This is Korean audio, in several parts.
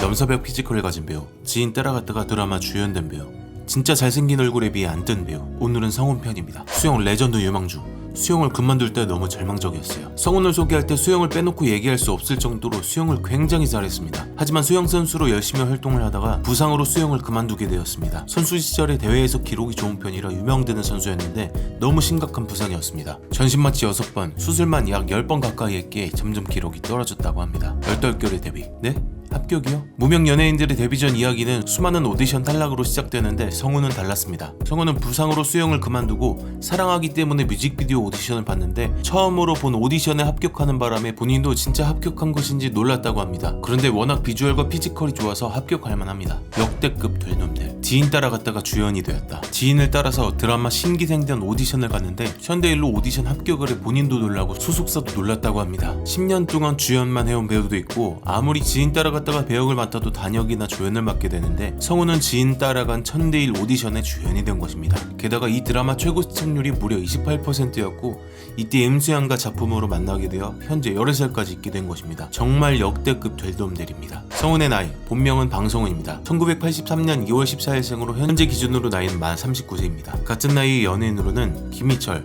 넘사벽 피지컬을 가진 배우 지인 따라갔다가 드라마 주연된 배우 진짜 잘생긴 얼굴에 비해 안 뜬 배우 오늘은 성훈 편입니다. 수영 레전드 유망주 수영을 그만둘 때 너무 절망적이었어요. 성훈을 소개할 때 수영을 빼놓고 얘기할 수 없을 정도로 수영을 굉장히 잘했습니다. 하지만 수영 선수로 열심히 활동을 하다가 부상으로 수영을 그만두게 되었습니다. 선수 시절에 대회에서 기록이 좋은 편이라 유명되는 선수였는데 너무 심각한 부상이었습니다. 전신 마취 6번 수술만 약 10번 가까이 했기에 점점 기록이 떨어졌다고 합니다. 열떨결에 데뷔 네? 합격이요? 무명 연예인들의 데뷔 전 이야기는 수많은 오디션 탈락으로 시작되는데 성우는 달랐습니다. 성우는 부상으로 수영을 그만두고 사랑하기 때문에 뮤직비디오 오디션을 봤는데 처음으로 본 오디션에 합격하는 바람에 본인도 진짜 합격한 것인지 놀랐다고 합니다. 그런데 워낙 비주얼과 피지컬이 좋아서 합격할 만합니다. 역대급 될 놈들. 지인 따라갔다가 주연이 되었다. 지인을 따라서 드라마 신기생전 오디션을 갔는데 현대일로 오디션 합격을 해 본인도 놀라고 소속사도 놀랐다고 합니다. 10년 동안 주연만 해온 배우도 있고 아무리 지인 따라 갔다가 배역을 맡아도 단역이나 조연을 맡게 되는데 성우는 지인 따라간 천대일 오디션에 주연이 된 것입니다. 게다가 이 드라마 최고 시청률이 무려 28%였고 이때 임수양과 작품으로 만나게 되어 현재 13살까지 있게 된 것입니다. 정말 역대급 될돔들입니다. 성훈의 나이, 본명은 방성훈입니다. 1983년 2월 14일생으로 현재 기준으로 나이는 만 39세입니다. 같은 나이의 연예인으로는 김희철,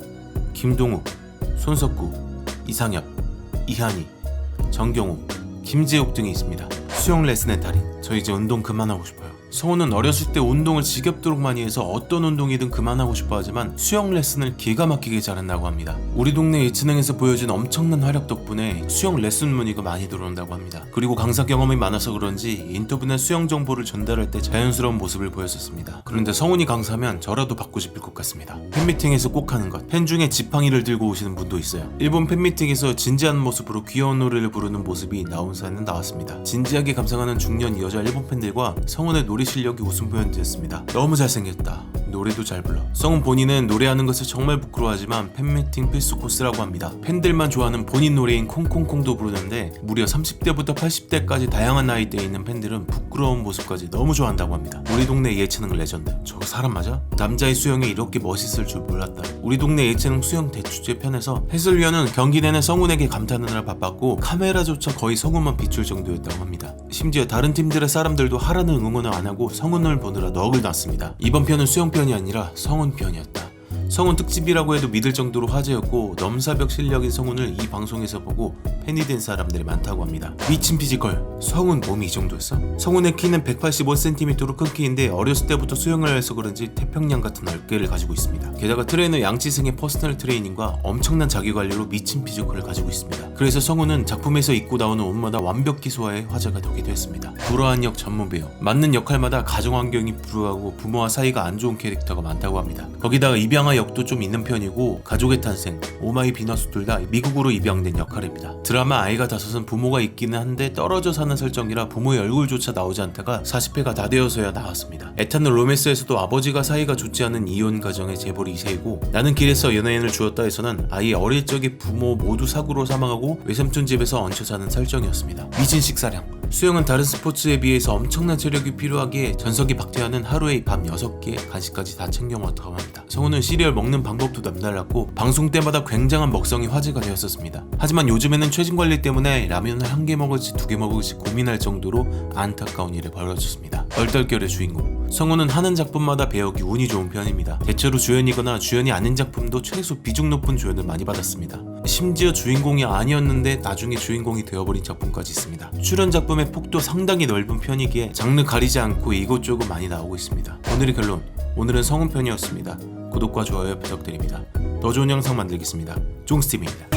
김동욱, 손석구, 이상엽, 이한희, 정경호, 김재욱 등이 있습니다. 수영 레슨의 달인. 저 이제 운동 그만하고 싶어요. 성우는 어렸을 때 운동을 지겹도록 많이 해서 어떤 운동이든 그만하고 싶어 하지만 수영 레슨을 기가 막히게 잘한다고 합니다. 우리 동네 예체능에서 보여준 엄청난 활약 덕분에 수영 레슨 문의가 많이 들어온다고 합니다. 그리고 강사 경험이 많아서 그런지 인터뷰나 수영 정보를 전달할 때 자연스러운 모습을 보였었습니다. 그런데 성훈이 강사면 저라도 받고 싶을 것 같습니다. 팬미팅에서 꼭 하는 것. 팬 중에 지팡이를 들고 오시는 분도 있어요. 일본 팬미팅에서 진지한 모습으로 귀여운 노래를 부르는 모습이 나온 사연은 나왔습니다. 진지하게 감상하는 중년 여자 일본 팬들과 성훈의 노래 실력이 웃음 포인트였습니다. 너무 잘생겼다. 노래도 잘 불러. 성훈 본인은 노래하는 것을 정말 부끄러워하지만 팬미팅 필수 코스라고 합니다. 팬들만 좋아하는 본인 노래인 콩콩콩도 부르는데 무려 30대부터 80대까지 다양한 나이대에 있는 팬들은 부끄러운 모습까지 너무 좋아한다고 합니다. 우리 동네 예체능 레전드. 저거 사람 맞아? 남자의 수영이 이렇게 멋있을 줄 몰랐다. 우리 동네 예체능 수영 대축제 편에서 해설위원은 경기 내내 성훈에게 감탄하느라 바빴고 카메라조차 거의 성훈만 비출 정도였다고 합니다. 심지어 다른 팀들의 사람들도 하라는 응원을 안 하고 성훈을 보느라 넋을 놨습니다. 이번 편은 수영 편이 아니라 성훈 편이었다. 성훈 특집이라고 해도 믿을 정도로 화제였고 넘사벽 실력인 성훈을 이 방송에서 보고 팬이 된 사람들이 많다고 합니다. 미친 피지컬, 성훈 몸이 이 정도였어? 성훈의 키는 185cm로 큰 키인데 어렸을 때부터 수영을 해서 그런지 태평양 같은 어깨를 가지고 있습니다. 게다가 트레이너 양치승의 퍼스널 트레이닝과 엄청난 자기관리로 미친 피지컬을 가지고 있습니다. 그래서 성훈은 작품에서 입고 나오는 옷마다 완벽히 소화해 화제가 되기도 했습니다. 불화한 역 전문 배우, 맞는 역할마다 가정 환경이 불우하고 부모와 사이가 안 좋은 캐릭터가 많다고 합니다. 거기다가 입양아 역도 좀 있는 편이고 가족의 탄생, 오마이 비너스 둘 다 미국으로 입양된 역할입니다. 드라마 아이가 다섯은 부모가 있기는 한데 떨어져 사는 설정이라 부모의 얼굴조차 나오지 않다가 40회가 다 되어서야 나왔습니다. 에탄올 로맨스에서도 아버지가 사이가 좋지 않은 이혼 가정의 재벌 2세이고 나는 길에서 연예인을 주었다에서는 아이 어릴 적에 부모 모두 사고로 사망하고 외삼촌 집에서 얹혀 사는 설정이었습니다. 미친 식사량 수영은 다른 스포츠에 비해서 엄청난 체력이 필요하기에 전석이 박태환은 하루에 밥 6개 간식까지 다 챙겨 먹었다고 합니다. 성우는 시리 얼 먹는 방법도 남달랐고 방송 때마다 굉장한 먹성이 화제가 되었었습니다. 하지만 요즘에는 체중 관리 때문에 라면을 한 개 먹을지 두 개 먹을지 고민할 정도로 안타까운 일이 벌어졌습니다. 얼떨결의 주인공 성우는 하는 작품마다 배역이 운이 좋은 편입니다. 대체로 주연이거나 주연이 아닌 작품도 최소 비중 높은 조연을 많이 받았습니다. 심지어 주인공이 아니었는데 나중에 주인공이 되어버린 작품까지 있습니다. 출연 작품의 폭도 상당히 넓은 편이기에 장르 가리지 않고 이곳저곳 많이 나오고 있습니다. 오늘의 결론 오늘은 성운 편이었습니다. 구독과 좋아요 부탁드립니다. 더 좋은 영상 만들겠습니다. 쫑스티브입니다.